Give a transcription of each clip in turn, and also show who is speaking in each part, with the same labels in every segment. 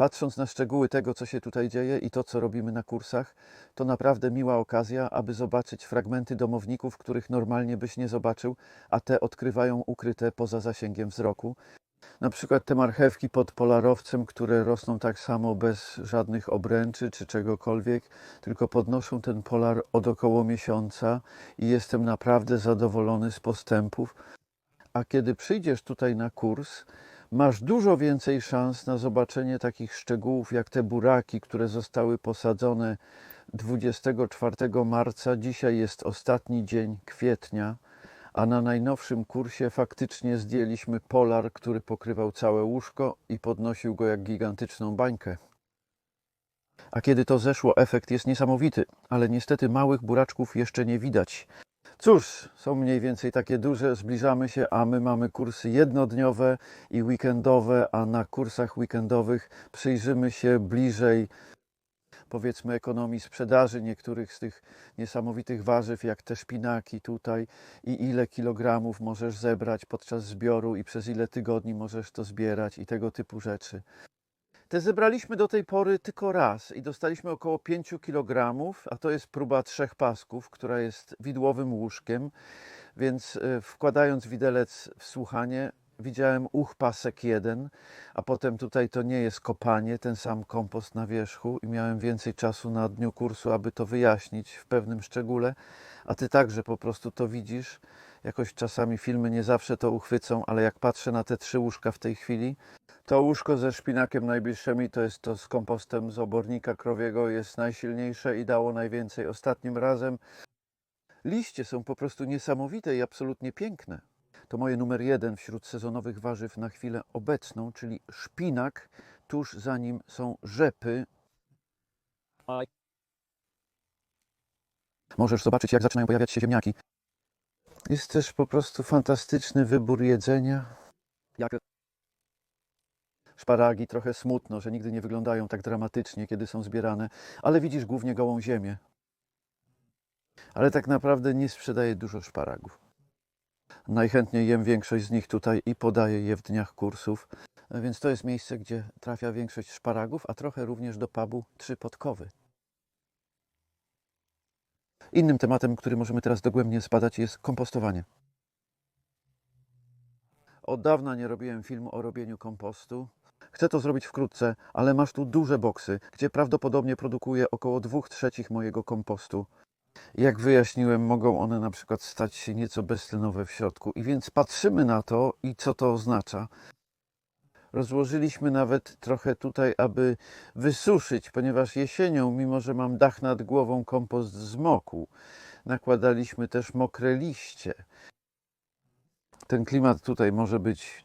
Speaker 1: patrząc na szczegóły tego, co się tutaj dzieje i to, co robimy na kursach, to naprawdę miła okazja, aby zobaczyć fragmenty domowników, których normalnie byś nie zobaczył, a te odkrywają ukryte poza zasięgiem wzroku. Na przykład te marchewki pod polarowcem, które rosną tak samo bez żadnych obręczy czy czegokolwiek, tylko podnoszą ten polar od około miesiąca i jestem naprawdę zadowolony z postępów. A kiedy przyjdziesz tutaj na kurs, masz dużo więcej szans na zobaczenie takich szczegółów jak te buraki, które zostały posadzone 24 marca. Dzisiaj jest ostatni dzień kwietnia, a na najnowszym kursie faktycznie zdjęliśmy polar, który pokrywał całe łóżko i podnosił go jak gigantyczną bańkę. A kiedy to zeszło, efekt jest niesamowity, ale niestety małych buraczków jeszcze nie widać. Cóż, są mniej więcej takie duże, zbliżamy się, a my mamy kursy jednodniowe i weekendowe, a na kursach weekendowych przyjrzymy się bliżej powiedzmy ekonomii sprzedaży niektórych z tych niesamowitych warzyw, jak te szpinaki tutaj i ile kilogramów możesz zebrać podczas zbioru i przez ile tygodni możesz to zbierać i tego typu rzeczy. Te zebraliśmy do tej pory tylko raz i dostaliśmy około 5 kg, a to jest próba trzech pasków, która jest widłowym łóżkiem, więc e, wkładając widelec w słuchanie, widziałem uch pasek jeden, a potem tutaj to nie jest kopanie, ten sam kompost na wierzchu i miałem więcej czasu na dniu kursu, aby to wyjaśnić w pewnym szczególe, a ty także po prostu to widzisz. Jakoś czasami filmy nie zawsze to uchwycą, ale jak patrzę na te trzy łóżka w tej chwili, to łóżko ze szpinakiem najbliższymi, to jest to z kompostem z obornika krowiego, jest najsilniejsze i dało najwięcej ostatnim razem. Liście są po prostu niesamowite i absolutnie piękne. To moje numer jeden wśród sezonowych warzyw na chwilę obecną, czyli szpinak. Tuż za nim są rzepy. Możesz zobaczyć, jak zaczynają pojawiać się ziemniaki. Jest też po prostu fantastyczny wybór jedzenia. Jak szparagi, trochę smutno, że nigdy nie wyglądają tak dramatycznie, kiedy są zbierane, ale widzisz głównie gołą ziemię. Ale tak naprawdę nie sprzedaję dużo szparagów. Najchętniej jem większość z nich tutaj i podaję je w dniach kursów, więc to jest miejsce, gdzie trafia większość szparagów, a trochę również do pubu Trzy Podkowy. Innym tematem, który możemy teraz dogłębnie zbadać, jest kompostowanie. Od dawna nie robiłem filmu o robieniu kompostu. Chcę to zrobić wkrótce, ale masz tu duże boksy, gdzie prawdopodobnie produkuję około 2 trzecich mojego kompostu. Jak wyjaśniłem, mogą one na przykład stać się nieco beztlenowe w środku. I więc patrzymy na to i co to oznacza. Rozłożyliśmy nawet trochę tutaj, aby wysuszyć, ponieważ jesienią, mimo że mam dach nad głową, kompost zmokł. Nakładaliśmy też mokre liście. Ten klimat tutaj może być.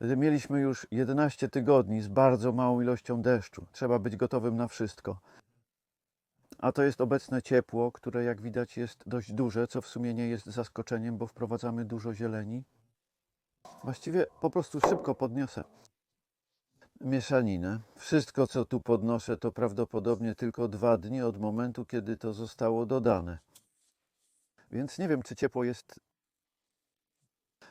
Speaker 1: Mieliśmy już 11 tygodni z bardzo małą ilością deszczu. Trzeba być gotowym na wszystko. A to jest obecne ciepło, które jak widać jest dość duże, co w sumie nie jest zaskoczeniem, bo wprowadzamy dużo zieleni. Właściwie po prostu szybko podniosę mieszaninę. Wszystko, co tu podnoszę, to prawdopodobnie tylko dwa dni od momentu, kiedy to zostało dodane. Więc nie wiem, czy ciepło jest.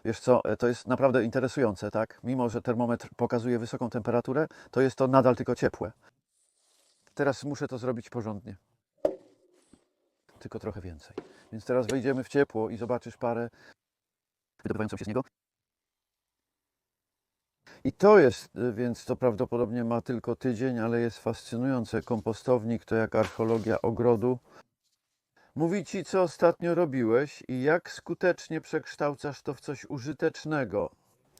Speaker 1: Wiesz co, to jest naprawdę interesujące, tak? Mimo, że termometr pokazuje wysoką temperaturę, to jest to nadal tylko ciepłe. Teraz muszę to zrobić porządnie. Tylko trochę więcej. Więc teraz wejdziemy w ciepło i zobaczysz parę wydobywającą się z niego. I to jest, y, więc to prawdopodobnie ma tylko tydzień, ale jest fascynujące. Kompostownik to jak archeologia ogrodu. Mówi ci, co ostatnio robiłeś i jak skutecznie przekształcasz to w coś użytecznego.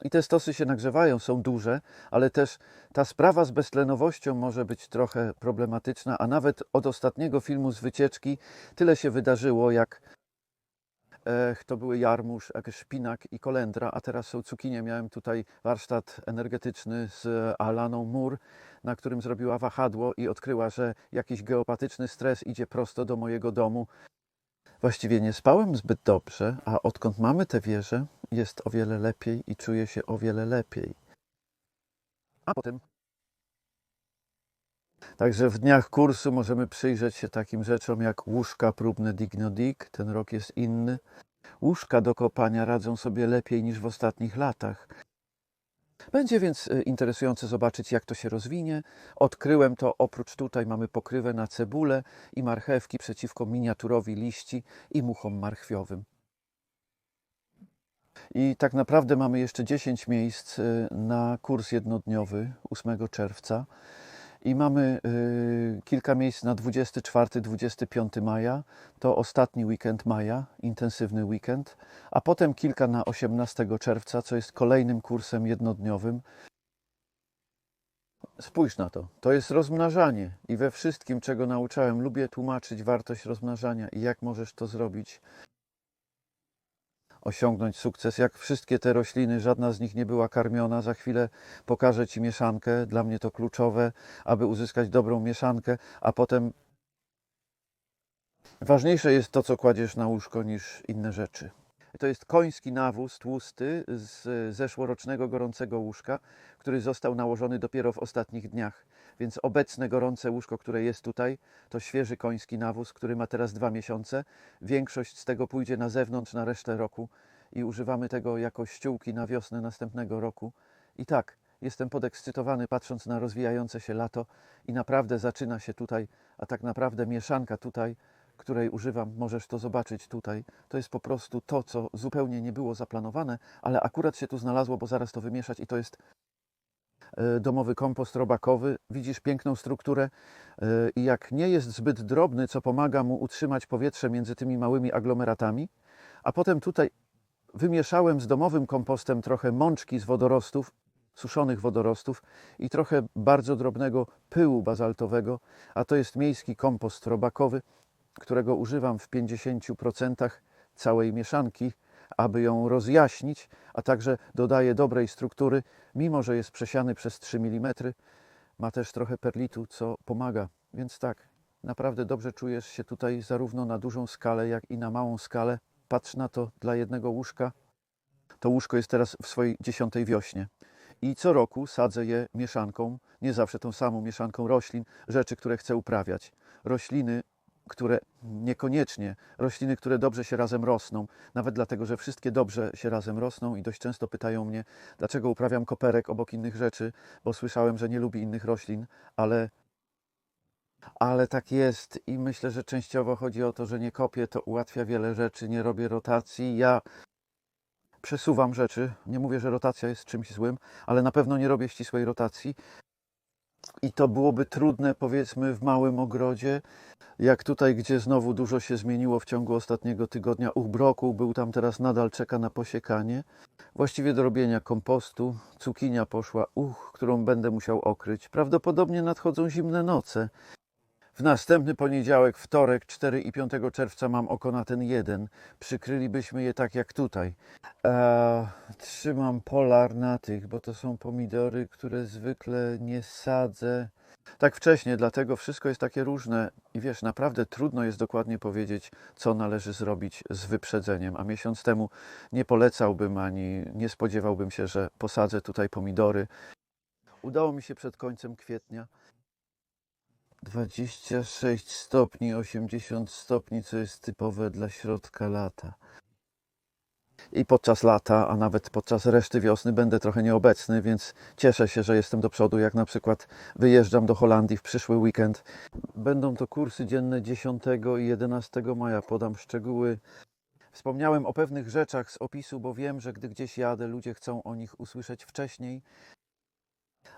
Speaker 1: I te stosy się nagrzewają, są duże, ale też ta sprawa z beztlenowością może być trochę problematyczna, a nawet od ostatniego filmu z wycieczki tyle się wydarzyło, jak Ech, to były jarmuż, szpinak i kolendra, a teraz są cukinie. Miałem tutaj warsztat energetyczny z Alaną Mur, na którym zrobiła wahadło i odkryła, że jakiś geopatyczny stres idzie prosto do mojego domu. Właściwie nie spałem zbyt dobrze, a odkąd mamy tę wieżę, jest o wiele lepiej i czuję się o wiele lepiej. A potem Także w dniach kursu możemy przyjrzeć się takim rzeczom jak łóżka próbne Dignodig, ten rok jest inny. Łóżka do kopania radzą sobie lepiej niż w ostatnich latach. Będzie więc y, interesujące zobaczyć, jak to się rozwinie. Odkryłem to, oprócz tutaj mamy pokrywę na cebulę i marchewki przeciwko miniaturowi liści i muchom marchwiowym. I tak naprawdę mamy jeszcze 10 miejsc y, na kurs jednodniowy 8 czerwca. I mamy y, kilka miejsc na 24-25 maja. To ostatni weekend maja, intensywny weekend. A potem kilka na 18 czerwca, co jest kolejnym kursem jednodniowym. Spójrz na to. To jest rozmnażanie. I we wszystkim, czego nauczałem, lubię tłumaczyć wartość rozmnażania i jak możesz to zrobić osiągnąć sukces. Jak wszystkie te rośliny, żadna z nich nie była karmiona. Za chwilę pokażę Ci mieszankę. Dla mnie to kluczowe, aby uzyskać dobrą mieszankę, a potem ważniejsze jest to, co kładziesz na łóżko, niż inne rzeczy. To jest koński nawóz tłusty z zeszłorocznego gorącego łóżka, który został nałożony dopiero w ostatnich dniach. Więc obecne gorące łóżko, które jest tutaj, to świeży koński nawóz, który ma teraz dwa miesiące. Większość z tego pójdzie na zewnątrz na resztę roku i używamy tego jako ściółki na wiosnę następnego roku. I tak, jestem podekscytowany patrząc na rozwijające się lato i naprawdę zaczyna się tutaj, a tak naprawdę mieszanka tutaj, której używam, możesz to zobaczyć tutaj. To jest po prostu to, co zupełnie nie było zaplanowane, ale akurat się tu znalazło, bo zaraz to wymieszać i to jest domowy kompost robakowy. Widzisz piękną strukturę e, i jak nie jest zbyt drobny, co pomaga mu utrzymać powietrze między tymi małymi aglomeratami, a potem tutaj wymieszałem z domowym kompostem trochę mączki z wodorostów, suszonych wodorostów i trochę bardzo drobnego pyłu bazaltowego, a to jest miejski kompost robakowy, którego używam w 50% całej mieszanki, aby ją rozjaśnić, a także dodaję dobrej struktury, mimo że jest przesiany przez 3 mm. Ma też trochę perlitu, co pomaga. Więc tak, naprawdę dobrze czujesz się tutaj zarówno na dużą skalę, jak i na małą skalę. Patrz na to dla jednego łóżka. To łóżko jest teraz w swojej dziesiątej wiośnie. I co roku sadzę je mieszanką, nie zawsze tą samą mieszanką roślin, rzeczy, które chcę uprawiać. Rośliny które niekoniecznie, rośliny, które dobrze się razem rosną, nawet dlatego, że wszystkie dobrze się razem rosną i dość często pytają mnie, dlaczego uprawiam koperek obok innych rzeczy, bo słyszałem, że nie lubi innych roślin, ale ale tak jest i myślę, że częściowo chodzi o to, że nie kopię, to ułatwia wiele rzeczy, nie robię rotacji. Ja przesuwam rzeczy. Nie mówię, że rotacja jest czymś złym, ale na pewno nie robię ścisłej rotacji. I to byłoby trudne, powiedzmy, w małym ogrodzie, jak tutaj, gdzie znowu dużo się zmieniło w ciągu ostatniego tygodnia. Uch, brokuł był tam teraz, nadal czeka na posiekanie. Właściwie do robienia kompostu. Cukinia poszła, uch, którą będę musiał okryć. Prawdopodobnie nadchodzą zimne noce. W następny poniedziałek, wtorek, 4 i 5 czerwca mam oko na ten jeden. Przykrylibyśmy je tak jak tutaj. Eee, trzymam polar na tych, bo to są pomidory, które zwykle nie sadzę tak wcześnie, dlatego wszystko jest takie różne i wiesz, naprawdę trudno jest dokładnie powiedzieć, co należy zrobić z wyprzedzeniem. A miesiąc temu nie polecałbym ani nie spodziewałbym się, że posadzę tutaj pomidory. Udało mi się przed końcem kwietnia 26 stopni, 80 stopni, co jest typowe dla środka lata. I podczas lata, a nawet podczas reszty wiosny będę trochę nieobecny, więc cieszę się, że jestem do przodu. Jak na przykład wyjeżdżam do Holandii w przyszły weekend. Będą to kursy dzienne 10 i 11 maja. Podam szczegóły. Wspomniałem o pewnych rzeczach z opisu, bo wiem, że gdy gdzieś jadę, ludzie chcą o nich usłyszeć wcześniej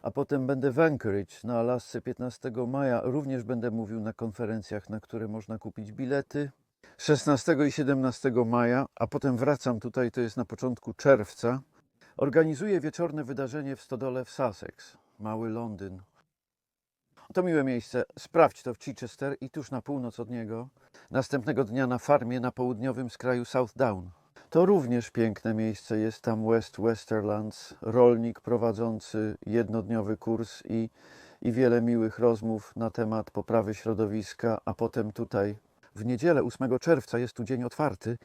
Speaker 1: a potem będę w Anchorage na Alasce 15 maja. Również będę mówił na konferencjach, na które można kupić bilety. 16 i 17 maja, a potem wracam tutaj, to jest na początku czerwca. Organizuję wieczorne wydarzenie w Stodole w Sussex, mały Londyn. To miłe miejsce. Sprawdź to w Chichester i tuż na północ od niego. Następnego dnia na farmie na południowym skraju South Down. To również piękne miejsce. Jest tam West Westerlands, rolnik prowadzący jednodniowy kurs i, i wiele miłych rozmów na temat poprawy środowiska, a potem tutaj w niedzielę 8 czerwca jest tu dzień otwarty.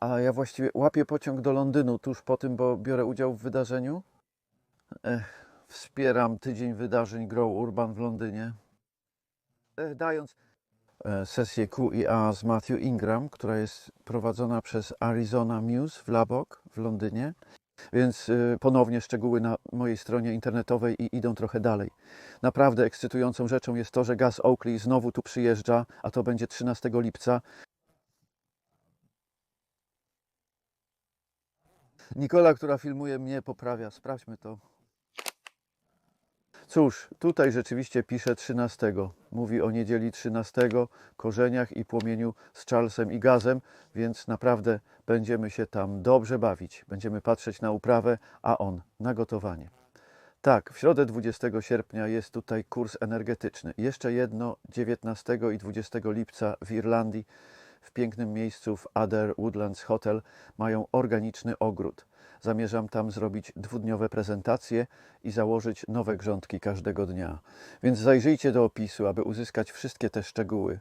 Speaker 1: A ja właściwie łapię pociąg do Londynu tuż po tym, bo biorę udział w wydarzeniu. Ech, wspieram tydzień wydarzeń Grow Urban w Londynie. Ech, dając sesję QIA z Matthew Ingram, która jest prowadzona przez Arizona Muse w Labok w Londynie. Więc y, ponownie szczegóły na mojej stronie internetowej i idą trochę dalej. Naprawdę ekscytującą rzeczą jest to, że Gaz Oakley znowu tu przyjeżdża, a to będzie 13 lipca. Nikola, która filmuje mnie, poprawia. Sprawdźmy to. Cóż, tutaj rzeczywiście pisze 13. Mówi o niedzieli 13, korzeniach i płomieniu z Charlesem i gazem, więc naprawdę będziemy się tam dobrze bawić. Będziemy patrzeć na uprawę, a on na gotowanie. Tak, w środę 20 sierpnia jest tutaj kurs energetyczny. Jeszcze jedno 19 i 20 lipca w Irlandii, w pięknym miejscu w Adder Woodlands Hotel, mają organiczny ogród. Zamierzam tam zrobić dwudniowe prezentacje i założyć nowe grządki każdego dnia. Więc zajrzyjcie do opisu, aby uzyskać wszystkie te szczegóły.